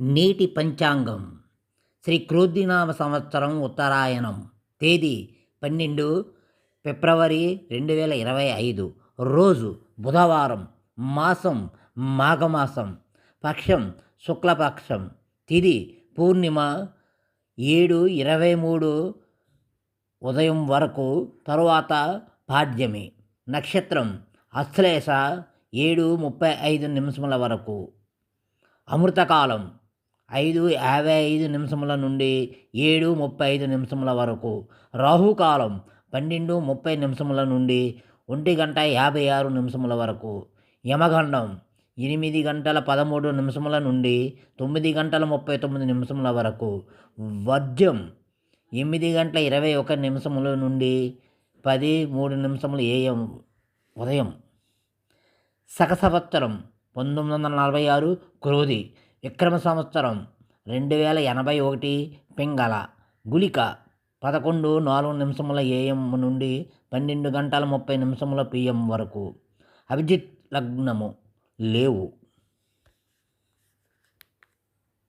నేటి పంచాంగం. శ్రీ క్రోధినామ సంవత్సరం ఉత్తరాయణం. తేదీ పన్నెండు ఫిబ్రవరి రెండు వేల ఇరవై ఐదు. రోజు బుధవారం మాసం మాఘమాసం పక్షం శుక్లపక్షం. తిది పూర్ణిమ ఏడు ఇరవై మూడు ఉదయం వరకు తరువాత పాడ్యమి. నక్షత్రం అశ్లేష ఏడు ముప్పై ఐదు నిమిషముల వరకు. అమృతకాలం ఐదు యాభై ఐదు నిమిషముల నుండి ఏడు ముప్పై ఐదు నిమిషముల వరకు. రాహుకాలం పన్నెండు ముప్పై నిమిషముల నుండి ఒంటి గంట యాభై ఆరు నిమిషముల వరకు. యమగండం ఎనిమిది గంటల పదమూడు నిమిషముల నుండి తొమ్మిది గంటల ముప్పై తొమ్మిది నిమిషముల వరకు. వద్యం ఎనిమిది గంటల ఇరవై ఒక నిమిషముల నుండి పది మూడు నిమిషములు ఏఎం ఉదయం. సకసవత్సరం పంతొమ్మిది వందల నలభై ఆరు క్రోధి విక్రమ సంవత్సరం రెండు వేల ఎనభై ఒకటి పింగళ గుళిక పదకొండు నాలుగు నిమిషముల ఏఎం నుండి పన్నెండు గంటల ముప్పై నిమిషముల పిఎం వరకు. అభిజిత్ లగ్నము లేవు.